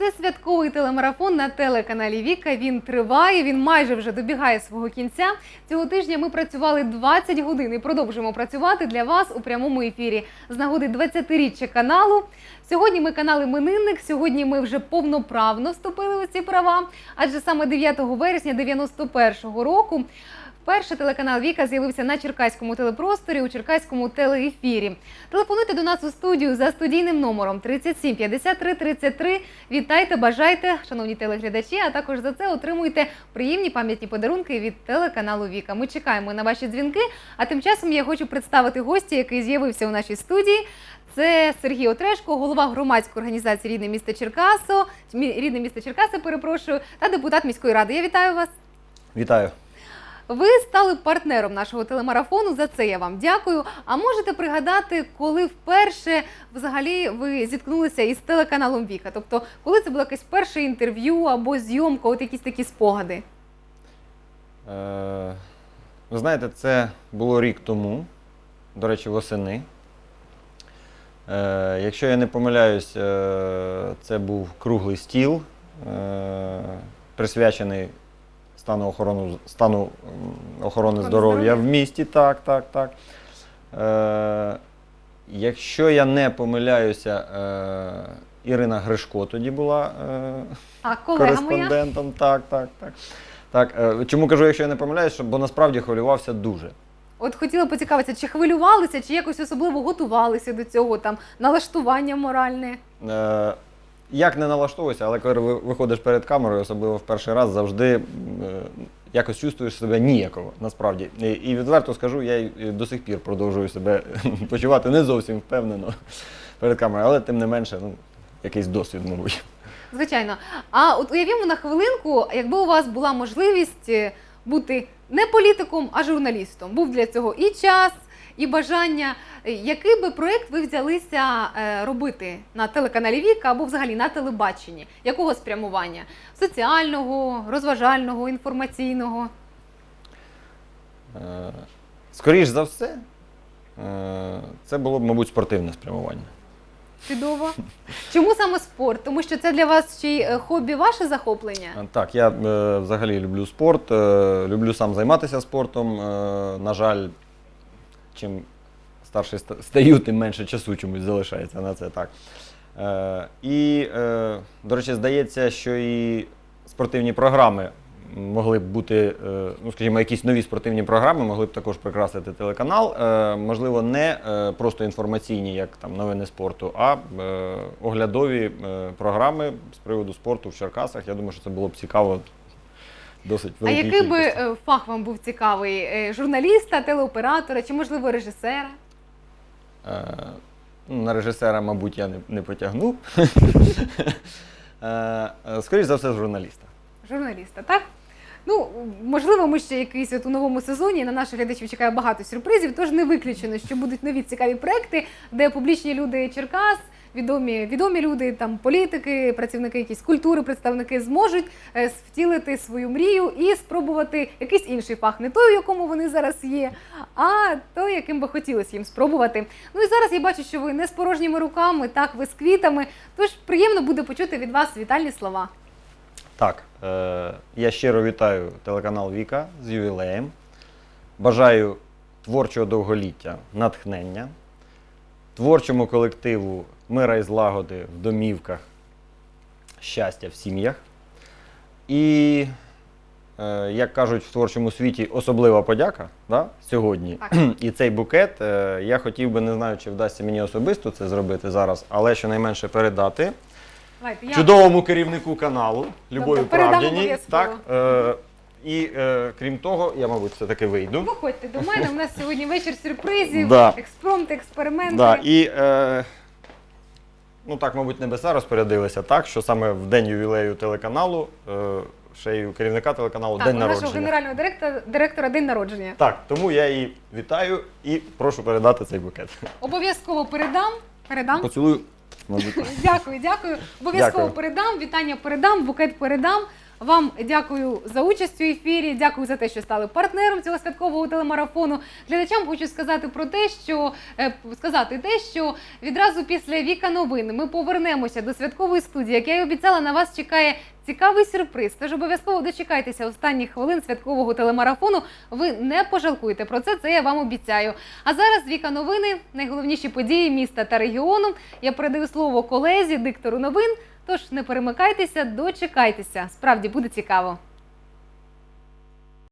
Це святковий телемарафон на телеканалі Віка. Він триває, він майже вже добігає свого кінця. Цього тижня ми працювали 20 годин і продовжуємо працювати для вас у прямому ефірі з нагоди 20-річчя каналу. Сьогодні ми канал іменинник. Сьогодні ми вже повноправно вступили у ці права. Адже саме 9 вересня 91-го року Вперше телеканал Віка з'явився на черкаському телепросторі у черкаському телеефірі. Телефонуйте до нас у студію за студійним номером 37 53 33. Вітайте, бажайте, шановні телеглядачі. А також за це отримуйте приємні пам'ятні подарунки від телеканалу Віка. Ми чекаємо на ваші дзвінки. А тим часом я хочу представити гостя, який з'явився у нашій студії. Це Сергій Отрешко, голова громадської організації Рідне місто Черкасо, рідне місто Черкаси, перепрошую, та депутат міської ради. Я вітаю вас. Вітаю. Ви стали партнером нашого телемарафону. За це я вам дякую. А можете пригадати, коли вперше взагалі ви зіткнулися із телеканалом Віка? Тобто, коли це було якесь перше інтерв'ю або зйомка, от якісь такі спогади? Е, ви знаєте, це було рік тому, до речі, восени. Е, якщо я не помиляюсь, е, це був круглий стіл, е, присвячений стану, охорону, стану охорони здоров'я в місті. Так, так, так. Е, якщо я не помиляюся, е, Ірина Гришко тоді була. Е, А колега моя? кореспондентом. Так, так, так. Так, е, чому кажу, якщо я не помиляюсь, що, бо насправді хвилювався дуже. От хотіла поцікавитися, чи хвилювалися, чи якось особливо готувалися до цього, там налаштування моральне. Е, як не налаштовуйся, але коли ви- виходиш перед камерою, особливо в перший раз, завжди е, якось чувствуєш себе ніяково, насправді. І, і відверто скажу, я до сих пір продовжую себе почувати не зовсім впевнено перед камерою, але тим не менше, ну, якийсь досвід, мабуть. Звичайно. А от уявімо на хвилинку, якби у вас була можливість е, бути не політиком, а журналістом. Був для цього і час, і бажання. Е, Який би проєкт ви взялися е, робити на телеканалі Віка або взагалі на телебаченні? Якого спрямування? Соціального, розважального, інформаційного? Е, Скоріш за все, це було б, мабуть, спортивне спрямування. Чудово. Чому саме спорт? Тому що це для вас ще й хобі, ваше захоплення? Так, я е, взагалі люблю спорт, е, люблю сам займатися спортом. Е, на жаль, чим старший стаю, тим менше часу чомусь залишається на це так. Е, і, е, до речі, здається, що і спортивні програми могли б бути, е, ну, скажімо, якісь нові спортивні програми могли б також прикрасити телеканал. Е, можливо, не е, просто інформаційні, як там новини спорту, а е, оглядові е, програми з приводу спорту в Черкасах. Я думаю, що це було б цікаво. Досить А який би кількості. е, фах вам був цікавий? Е, Журналіста, телеоператора чи, можливо, режисера? Е, ну, на режисера, мабуть, я не, не потягну. Е, е, Скоріше за все, журналіста. Журналіста, так? Ну, можливо, ми ще якийсь от у новому сезоні на наших глядачів чекає багато сюрпризів, тож не виключено, що будуть нові цікаві проекти, де публічні люди Черкас, відомі, відомі люди, там політики, працівники якісь культури, представники зможуть е, втілити свою мрію і спробувати якийсь інший фах, не той, у якому вони зараз є, а той, яким би хотілося їм спробувати. Ну і зараз я бачу, що ви не з порожніми руками, так, ви з квітами. Тож приємно буде почути від вас вітальні слова. Так, е, я щиро вітаю телеканал Віка з ювілеєм. Бажаю творчого довголіття, натхнення, творчому колективу мира і злагоди в домівках, щастя в сім'ях. І, е, як кажуть в творчому світі, особлива подяка да, сьогодні. Так. І цей букет е, я хотів би, не знаю, чи вдасться мені особисто це зробити зараз, але щонайменше передати Давайте, я- чудовому керівнику каналу Любові Тобто передам обов'язково. Так, е, і е, крім того, я, мабуть, все-таки вийду. Виходьте до мене. У нас сьогодні вечір сюрпризів, Да. експромт, експерименти. Да, і, е, ну так, мабуть, небеса розпорядилися так, що саме в день ювілею телеканалу, е, ще й у керівника телеканалу так, день у нашого народження. генерального директора, директора день народження. Так, тому я її вітаю і прошу передати цей букет. Обов'язково передам. Передам. Поцілую, мабуть. Дякую, дякую. Обов'язково Дякую. передам. Вітання передам, букет передам. Вам дякую за участь у ефірі. Дякую за те, що стали партнером цього святкового телемарафону. Глядачам хочу сказати про те, що е, сказати те, що відразу після Віка новин ми повернемося до святкової студії. Як я й обіцяла, на вас чекає цікавий сюрприз. Тож обов'язково дочекайтеся останніх хвилин святкового телемарафону. Ви не пожалкуєте про це. Це я вам обіцяю. А зараз Віка новини, найголовніші події міста та регіону. Я передаю слово колезі, диктору новин. Тож не перемикайтеся, дочекайтеся. Справді буде цікаво.